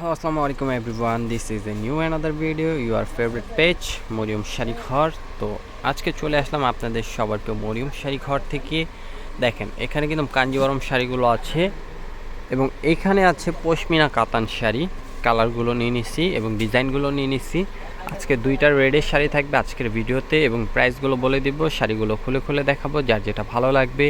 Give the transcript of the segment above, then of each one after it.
Hello, আলাইকুম everyone this is a new other video your favourite page Mariam sari Ghar তো আজকে চলে আসলাম আপনাদের সবারকে মরিয়ম শাড়ি ঘর থেকে। দেখেন এখানে কিন্তু কাঞ্জিবরম শাড়িগুলো আছে এবং এখানে আছে পশমিনা কাতান শাড়ি। কালারগুলো নিয়ে নিছি এবং ডিজাইনগুলো নিয়ে নিছি। আজকে দুইটা রেডের শাড়ি থাকবে আজকের ভিডিওতে এবং প্রাইসগুলো বলে দিব, শাড়িগুলো খুলে খুলে দেখাবো, যার যেটা ভালো লাগবে।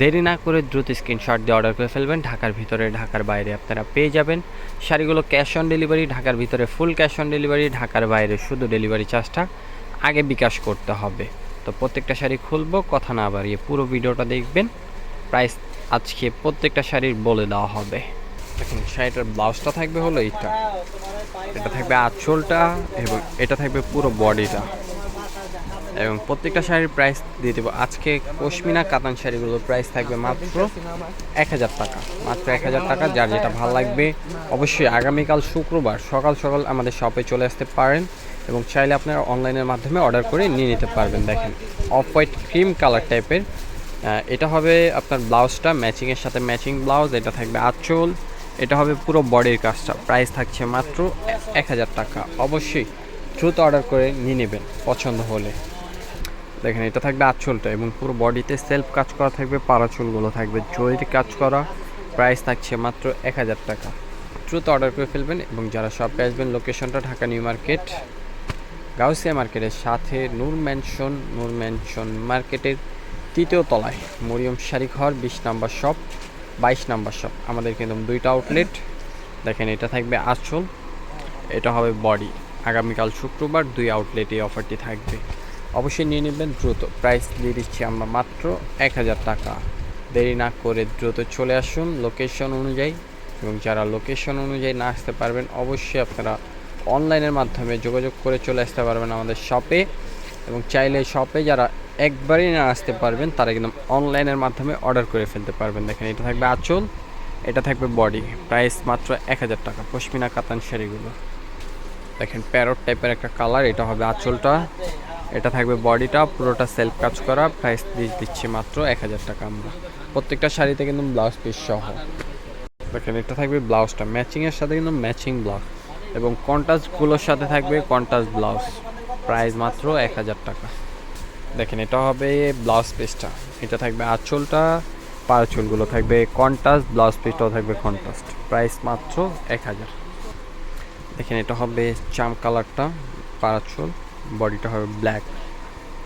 দেরি না করে দ্রুত স্ক্রিনশট দিয়ে অর্ডার করে ফেলবেন, ঢাকার ভিতরে, ঢাকার বাইরে আপনারা পেয়ে যাবেন। শাড়িগুলো ক্যাশ অন ডেলিভারি, ঢাকার ভিতরে ফুল ক্যাশ অন ডেলিভারি, ঢাকার বাইরে শুধু ডেলিভারি চার্জটা আগে বিকাশ করতে হবে। তো প্রত্যেকটা শাড়ি খুলবো, কথা না বাড়িয়ে পুরো ভিডিওটা দেখবেন, প্রাইস আজকে প্রত্যেকটা শাড়ির বলে দেওয়া হবে। দেখুন, শাড়িটার ব্লাউজটা থাকবে হলো এইটা। এটা থাকবে আঁচলটা এবং এটা থাকবে পুরো বডিটা। এবং প্রত্যেকটা শাড়ির প্রাইস দিয়ে দেবো। আজকে পশমিনা কাতান শাড়িগুলোর প্রাইস থাকবে মাত্র এক হাজার টাকা। মাত্র এক হাজার টাকা, যার যেটা ভালো লাগবে, অবশ্যই আগামীকাল শুক্রবার সকাল সকাল আমাদের শপে চলে আসতে পারেন এবং চাইলে আপনারা অনলাইনের মাধ্যমে অর্ডার করে নিয়ে নিতে পারবেন। দেখেন অফ হোয়াইট ক্রিম কালার টাইপের এটা হবে আপনার ব্লাউজটা ম্যাচিংয়ের সাথে ম্যাচিং ব্লাউজ, এটা থাকবে আঁচল এটা হবে পুরো বডির কাজটা। প্রাইস থাকছে মাত্র এক হাজার টাকা। অবশ্যই দ্রুত অর্ডার করে নিয়ে নেবেন, পছন্দ হলে। দেখেন, এটা থাকবে আঁচলটা এবং পুরো বডিতে সেলফ কাজ করা থাকবে পারাচুলগুলো থাকবে জয়ের কাজ করা। প্রাইস থাকছে মাত্র এক হাজার টাকা। দ্রুত অর্ডার করে ফেলবেন এবং যারা শপে আসবেন লোকেশনটা ঢাকা নিউ মার্কেট, গাউসিয়া মার্কেটের সাথে নূর ম্যানশন নূর ম্যানশন মার্কেটের তৃতীয় তলায়। মরিয়ম শাড়ি বিশ নাম্বার শপ বাইশ নাম্বার শপ আমাদের কিন্তু দুইটা আউটলেট দেখেন, এটা থাকবে আঁচল। এটা হবে বডি আগামীকাল শুক্রবার দুই আউটলেটে এই অফারটি থাকবে। অবশ্যই নিয়ে নেবেন দ্রুত। প্রাইস দিয়ে দিচ্ছি আমরা মাত্র এক হাজার টাকা। দেরি না করে দ্রুত চলে আসুন লোকেশন অনুযায়ী। এবং যারা লোকেশন অনুযায়ী না আসতে পারবেন, অবশ্যই আপনারা অনলাইনের মাধ্যমে যোগাযোগ করে চলে আসতে পারবেন আমাদের শপে এবং চাইলে শপে যারা একবারই না আসতে পারবেন, তারা কিন্তু অনলাইনের মাধ্যমে অর্ডার করে ফেলতে পারবেন। দেখেন, এটা থাকবে আঁচল, এটা থাকবে বডি প্রাইস মাত্র এক হাজার টাকা, পশমিনা, কাতান শাড়িগুলো। দেখেন প্যারট টাইপের একটা কালার এটা হবে আঁচলটা। এটা থাকবে বডিটা পুরোটা সেলফ কাজ করা প্রাইস দিচ্ছি মাত্র এক হাজার টাকা আমরা। প্রত্যেকটা শাড়িতে কিন্তু ব্লাউজ পিস সহ। দেখেন, এটা থাকবে ব্লাউজটা ম্যাচিংয়ের সাথে কিন্তু ম্যাচিং ব্লাউজ এবং কন্ট্রাস্টগুলোর সাথে থাকবে কন্ট্রাস্ট ব্লাউজ প্রাইস মাত্র এক হাজার টাকা। দেখেন, এটা হবে ব্লাউজ পিসটা এটা থাকবে আঁচলটা পারচুলগুলো থাকবে কন্ট্রাস্ট ব্লাউজ পিসটাও থাকবে কন্ট্রাস্ট প্রাইস মাত্র এক হাজার। দেখেন, এটা হবে চাম কালারটা পারাচুল বডিটা হবে ব্ল্যাক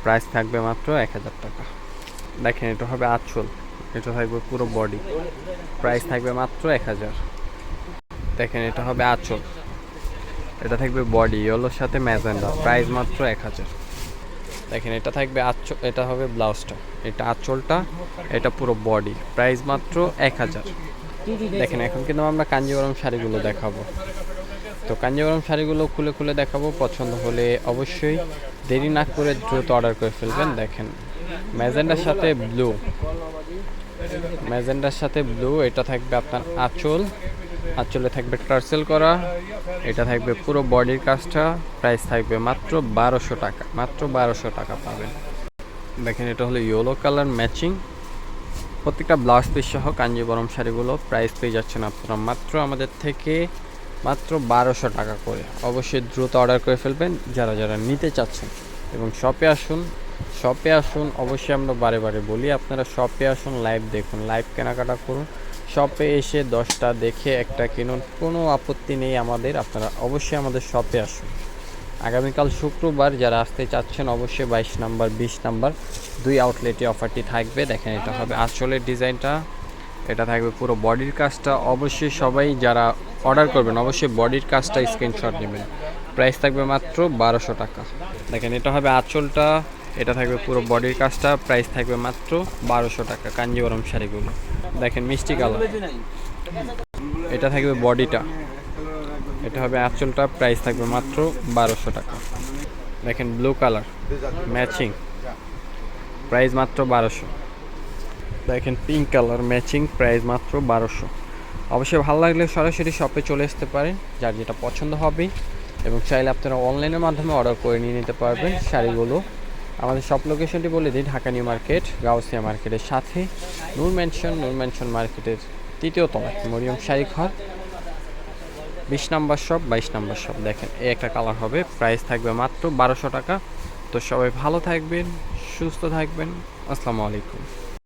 প্রাইস থাকবে মাত্র এক হাজার টাকা। দেখেন, এটা হবে আঁচল, এটা থাকবে পুরো বডি প্রাইস থাকবে মাত্র এক হাজার। দেখেন, এটা হবে আঁচল। এটা থাকবে বডি ইয়েলোর সাথে ম্যাজেন্ডা। প্রাইস মাত্র এক হাজার। দেখেন, এটা থাকবে আঁচল, এটা হবে ব্লাউজটা। এটা আঁচলটা, এটা পুরো বডি। প্রাইস মাত্র এক হাজার। দেখেন, এখন কিন্তু আমরা কাঞ্জিবরম শাড়িগুলো দেখাবো। তো কাঞ্জিবরম শাড়িগুলো খুলে খুলে দেখাবো। পছন্দ হলে অবশ্যই দেরি না করে দ্রুত অর্ডার করে ফেলবেন। দেখেন, ম্যাজেন্ডার সাথে ব্লু। ম্যাজেন্ডার সাথে ব্লু, এটা থাকবে আপনার আঁচল। আঁচলে থাকবে টার্সেল করা। এটা থাকবে পুরো বডির কাজটা। প্রাইস থাকবে মাত্র বারোশো টাকা। মাত্র বারোশো টাকা পাবেন। দেখেন, এটা হলো ইয়েলো কালার ম্যাচিং। প্রত্যেকটা ব্লাউজ পিস সহ কাঞ্জিবরম শাড়িগুলো প্রাইস পেয়ে যাচ্ছেন আপনারা মাত্র আমাদের থেকে মাত্র বারোশো টাকা করে। অবশ্যই দ্রুত অর্ডার করে ফেলবেন যারা যারা নিতে চাচ্ছেন। এবং শপে আসুন শপে আসুন। অবশ্যই আমরা বারে বারে বলি, আপনারা শপে আসুন, লাইভ দেখুন, লাইভ কেনাকাটা করুন। শপে এসে দশটা দেখে একটা কিনুন, কোনো আপত্তি নেই আমাদের, আপনারা অবশ্যই আমাদের শপে আসুন। আগামীকাল শুক্রবার যারা আসতে চাচ্ছেন অবশ্যই বাইশ নাম্বার, বিশ নাম্বার, দুই আউটলেটে অফারটি থাকবে। দেখেন এটা হবে আঁচলের ডিজাইনটা, এটা থাকবে পুরো বডির কাজটা। অবশ্যই সবাই যারা অর্ডার করবেন, অবশ্যই বডির কাজটা স্ক্রিনশট নেবেন। প্রাইস থাকবে মাত্র বারোশো টাকা। দেখেন এটা হবে আঁচলটা, এটা থাকবে পুরো বডির কাজটা, প্রাইস থাকবে মাত্র বারোশো টাকা, কাঞ্জিবরম শাড়িগুলো। দেখেন মিষ্টি কালার। এটা থাকবে বডিটা। এটা হবে আঁচলটা প্রাইস থাকবে মাত্র বারোশো টাকা। দেখেন ব্লু কালার, ম্যাচিং। প্রাইস মাত্র বারোশো। দেখেন পিঙ্ক কালার, ম্যাচিং, প্রাইস মাত্র বারোশো। অবশ্যই ভালো লাগলে সরাসরি শপে চলে আসতে পারেন, যার যেটা পছন্দ হবে। এবং চাইলে আপনারা অনলাইনের মাধ্যমে অর্ডার করে নিয়ে নিতে পারবেন শাড়িগুলো। আমাদের সব লোকেশনটি বলে দিই, ঢাকা নিউ মার্কেট, গাউসিয়া মার্কেটের সাথে নূর ম্যানশন নূর ম্যানশন মার্কেটের তৃতীয় তলায়, মরিয়ম শাড়ি ঘর। বিশ নাম্বার শপ বাইশ নাম্বার শপ দেখেন, এই একটা কালার হবে প্রাইস থাকবে মাত্র বারোশো টাকা। তো সবাই ভালো থাকবেন, সুস্থ থাকবেন। আসসালামু আলাইকুম।